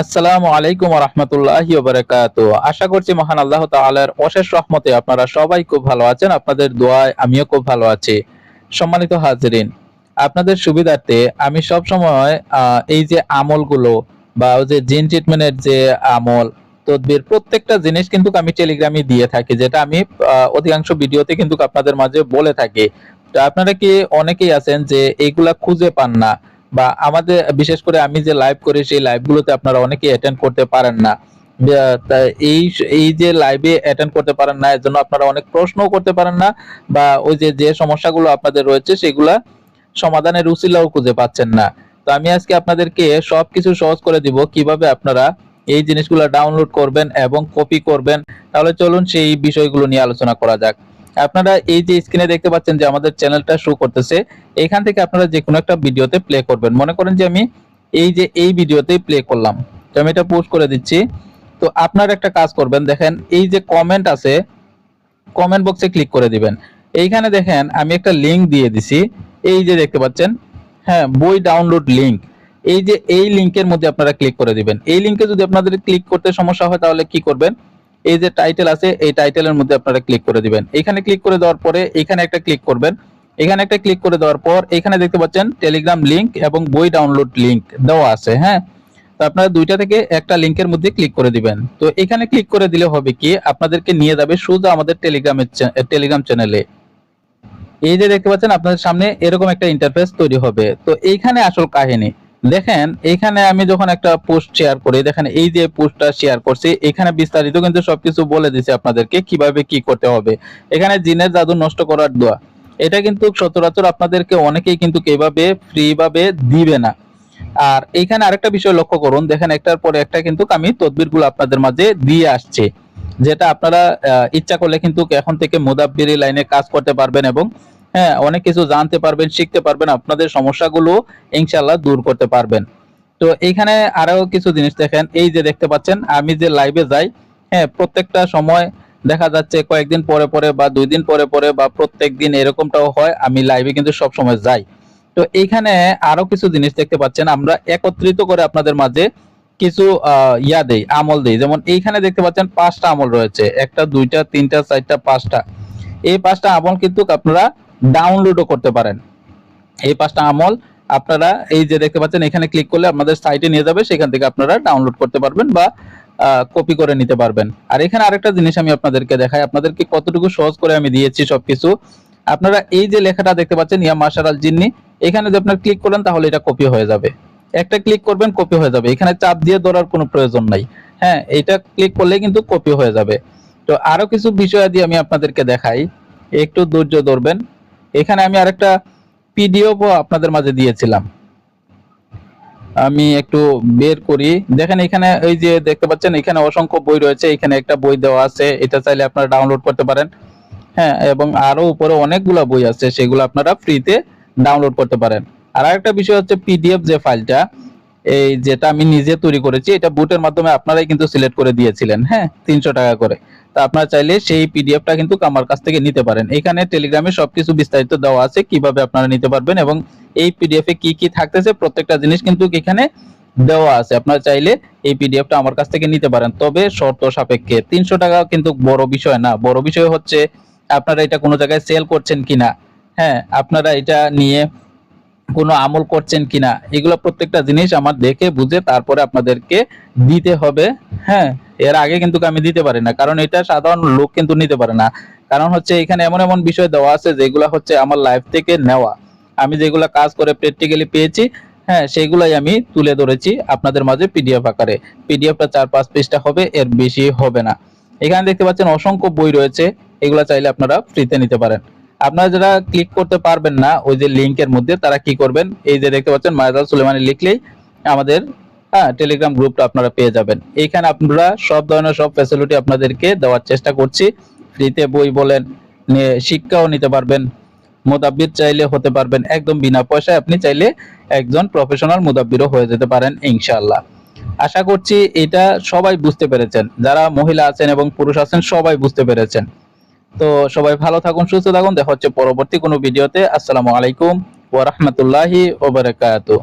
আসসালামু আলাইকুম রহমতুল্লাহি বারাকাতু আশা করছি মহান আল্লাহ তাআলার অশেষ রহমতে আপনারা সবাই খুব ভালো আছেন, আপনাদের দোয়ায় আমিও খুব ভালো আছি। সম্মানিত হাজিরিন, আপনাদের সুবিধার্থে আমি সব সময় এই যে আমলগুলো বা ওই যে জিন ট্রিটমেন্টের যে আমল, তদবির, প্রত্যেকটা জিনিস কিন্তু আমি টেলিগ্রামে দিয়ে থাকি, যেটা আমি অধিকাংশ ভিডিওতে কিন্তু আপনাদের মাঝে বলে থাকি। তো আপনারা কি অনেকেই আছেন যে এইগুলা খুঁজে পান না? বা আমাদের, বিশেষ করে আমি যে লাইভ করি, সেই লাইভগুলোতে আপনারা অনেকেই অ্যাটেন্ড করতে পারেন না। এই এই যে লাইভে অ্যাটেন্ড করতে পারেন না, এর জন্য আপনারা অনেক প্রশ্নও করতে পারেন না, বা ওই যে যে সমস্যাগুলো আপনাদের রয়েছে, সেগুলা সমাধানের উচিলাও খুঁজে পাচ্ছেন না। তো আমি আজকে আপনাদেরকে সবকিছু সহজ করে দিব, কীভাবে আপনারা এই জিনিসগুলো ডাউনলোড করবেন এবং কপি করবেন। তাহলে চলুন সেই বিষয়গুলো নিয়ে আলোচনা করা যাক। আপনারা এই যে স্ক্রিনে দেখতে পাচ্ছেন যে আমাদের চ্যানেলটা শো করতেছে, এখান থেকে আপনারা যে কোনো একটা ভিডিওতে প্লে করবেন। মনে করেন যে আমি এই যে এই ভিডিওতেই প্লে করলাম। তো আমি এটা পোস্ট করে দিচ্ছি। তো আপনারা একটা কাজ করবেন, দেখেন এই যে কমেন্ট আছে কমেন্ট বক্সে ক্লিক করে দিবেন। এইখানে দেখেন আমি একটা লিংক দিয়ে দিছি। এই যে দেখতে পাচ্ছেন হ্যাঁ বই ডাউনলোড লিংক এই যে এই লিংকের মধ্যে আপনারা ক্লিক করে দিবেন। এই লিংকে যদি আপনাদের ক্লিক করতে সমস্যা হয়, তাহলে কি করবেন? এই যে টাইটেল আছে, এই টাইটেলের মধ্যে আপনারা ক্লিক করে দিবেন। এখানে ক্লিক করে দেওয়ার পরে এখানে একটা ক্লিক করবেন। এখানে একটা ক্লিক করে দেওয়ার পর এখানে দেখতে পাচ্ছেন টেলিগ্রাম লিংক এবং বই ডাউনলোড লিংক দেওয়া আছে হ্যাঁ? তো আপনারা দুইটা থেকে একটা লিংকের মধ্যে ক্লিক করে দিবেন। তো এখানে ক্লিক করে দিলে হবে কি, আপনাদেরকে নিয়ে যাবে শুধু আমাদের টেলিগ্রামের টেলিগ্রাম চ্যানেলে এই যে দেখতে পাচ্ছেন, আপনাদের সামনে এরকম একটা ইন্টারফেস তৈরি হবে। তো এইখানে আসল কাহিনী। দেখেন এইখানে আমি যখন একটা পোস্ট শেয়ার করি, দেখেন, এই যে পোস্টটা শেয়ার করছি, এখানে বিস্তারিত কিন্তু সবকিছু বলে দিছে আপনাদেরকে কীভাবে কি করতে হবে। এখানে জিনের জাদু নষ্ট করার দোয়া। এটা কিন্তু সচরাচর আপনাদেরকে অনেকেই কিন্তু এইভাবে ফ্রি ভাবে দিবে না। আর এইখানে আরেকটা বিষয় লক্ষ্য করুন, দেখেন, একটার পরে একটা কিন্তু আমি তদবিরগুলো আপনাদের মাঝে দিয়ে আসছে। যেটা আপনারা ইচ্ছা করলে কিন্তু এখন থেকে মোদাব্বিরি লাইনে কাজ করতে পারবেন এবং হ্যাঁ অনেক কিছু জানতে পারবেন, শিখতে পারবেন, আপনাদের সমস্যাগুলো ইনশাল্লাহ দূর করতে পারবেন। তো এইখানে আরও কিছু জিনিস দেখেন, এই যে দেখতে পাচ্ছেন, আমি যে লাইভে যাই হ্যাঁ প্রত্যেকটা সময় দেখা যাচ্ছে কয়েকদিন পরে পরে বা দুই দিন পরে পরে বা প্রত্যেক দিন এরকমটাও হয়, আমি লাইভে কিন্তু সব সময় যাই। তো এইখানে আরও কিছু জিনিস দেখতে পাচ্ছেন, আমরা একত্রিত করে আপনাদের মাঝে কিছু ইয়া দেই, আমল দেই। যেমন এইখানে দেখতে পাচ্ছেন, পাঁচটা আমল রয়েছে, একটা, দুইটা, তিনটা, চারটা, পাঁচটা। এই পাঁচটা আমল কিন্তু আপনারা ডাউনলোডও করতে পারেন। এই পাঁচটা আমল আপনারা এই যে দেখতে পাচ্ছেন, এখানে ক্লিক করলে আপনাদের সাইটে নিয়ে যাবে, সেখান থেকে আপনারা ডাউনলোড করতে পারবেন বা কপি করে নিতে পারবেন। আর এখানে আরেকটা জিনিস আমি আপনাদেরকে দেখাই, আপনাদেরকে কতটুকু সহজ করে আমি দিয়েছি আপনারা এই যে লেখাটা দেখতে পাচ্ছেন, ইয়া মাশার আল জিন্নি, এখানে যদি আপনার ক্লিক করেন তাহলে এটা কপি হয়ে যাবে। একটা ক্লিক করবেন কপি হয়ে যাবে। এখানে চাপ দিয়ে ধরার কোনো প্রয়োজন নাই। হ্যাঁ এটা ক্লিক করলে কিন্তু কপি হয়ে যাবে। তো আরও কিছু বিষয়াদি আমি আপনাদেরকে দেখাই, একটু ধৈর্য ধরবেন। এখানে আমি আরেকটা পিডিএফ আপনাদের মাঝে দিয়েছিলাম। আমি একটু বের করি। দেখেন এখানে এই যে দেখতে পাচ্ছেন, এখানে অসংখ্য বই রয়েছে। এখানে একটা বই দেওয়া আছে। এটা চাইলে আপনারা ডাউনলোড করতে পারেন। হ্যাঁ এবং আরও উপরে অনেকগুলো বই আছে। সেগুলো আপনারা ফ্রিতে ডাউনলোড করতে পারেন। আর একটা বিষয় হচ্ছে পিডিএফ যে ফাইলটা এই যেটা আমি নিজে তৈরি করেছি, এটা বুটের মাধ্যমে আপনারাই কিন্তু সিলেক্ট করে দিয়েছিলেন হ্যাঁ? তিনশো টাকা করে। তা আপনারা চাইলে সেই পিডিএফটা কিন্তু আমার কাছ থেকে নিতে পারেন। এখানে টেলিগ্রামে সবকিছু বিস্তারিত দেওয়া আছে, কীভাবে আপনারা নিতে পারবেন এবং এই পিডিএফ এ কি কি থাকতেছে, প্রত্যেকটা জিনিস কিন্তু এখানে দেওয়া আছে। আপনারা চাইলে এই পিডিএফটা আমার কাছ থেকে নিতে পারেন। তবে শর্ত সাপেক্ষে, তিনশো টাকা কিন্তু বড় বিষয় না। বড় বিষয় হচ্ছে, আপনারা এটা কোনো জায়গায় সেল করছেন কিনা? হ্যাঁ আপনারা এটা নিয়ে কোনো আমল করছেন কিনা, এগুলো প্রত্যেকটা জিনিস আমার দেখে বুঝে তারপরে আপনাদেরকে দিতে হবে। হ্যাঁ এর আগে কিন্তু আমি দিতে পারি না, কারণ এটা সাধারণ লোক কিন্তু নিতে পারে না। কারণ হচ্ছে এখানে এমন এমন বিষয় দেওয়া আছে যেগুলো হচ্ছে আমার লাইফ থেকে নেওয়া। আমি যেগুলো কাজ করে প্র্যাকটিক্যালি পেয়েছি হ্যাঁ সেগুলাই আমি তুলে ধরেছি আপনাদের মাঝে পিডিএফ আকারে। পিডিএফটা চার পাঁচ পেজটা হবে, এর বেশি হবে না। এখানে দেখতে পাচ্ছেন অসংখ্য বই রয়েছে, এগুলো চাইলে আপনারা ফ্রিতে নিতে পারেন। আপনারা যারা ক্লিক করতে পারবেন না, ওই যে লিংকের মধ্যে তারা কি করবেন? এই যে দেখতে পাচ্ছেন মায়াজাল সুলেমানি লিখলেই আমাদের হ্যাঁ টেলিগ্রাম গ্রুপটা আপনারা পেয়ে যাবেন। এইখানে আপনারা সব ধরনের সব ফ্যাসিলিটি আপনাদেরকে দেওয়ার চেষ্টা করছি। ফ্রিতে বই বলেন শিক্ষাও নিতে পারবেন, মোদাব্বির চাইলে হতে পারবেন, একদম বিনা পয়সায় আপনি চাইলে একজন প্রফেশনাল মোদাব্বিরও হয়ে যেতে পারেন, ইনশাআল্লাহ। আশা করছি এটা সবাই বুঝতে পেরেছেন। যারা মহিলা আছেন এবং পুরুষ আছেন, সবাই বুঝতে পেরেছেন। তো সবাই ভালো থাকুন, সুস্থ থাকুন। দেখা হচ্ছে পরবর্তী কোনো ভিডিওতে। আসসালামু আলাইকুম ওয়া রাহমাতুল্লাহি ওয়া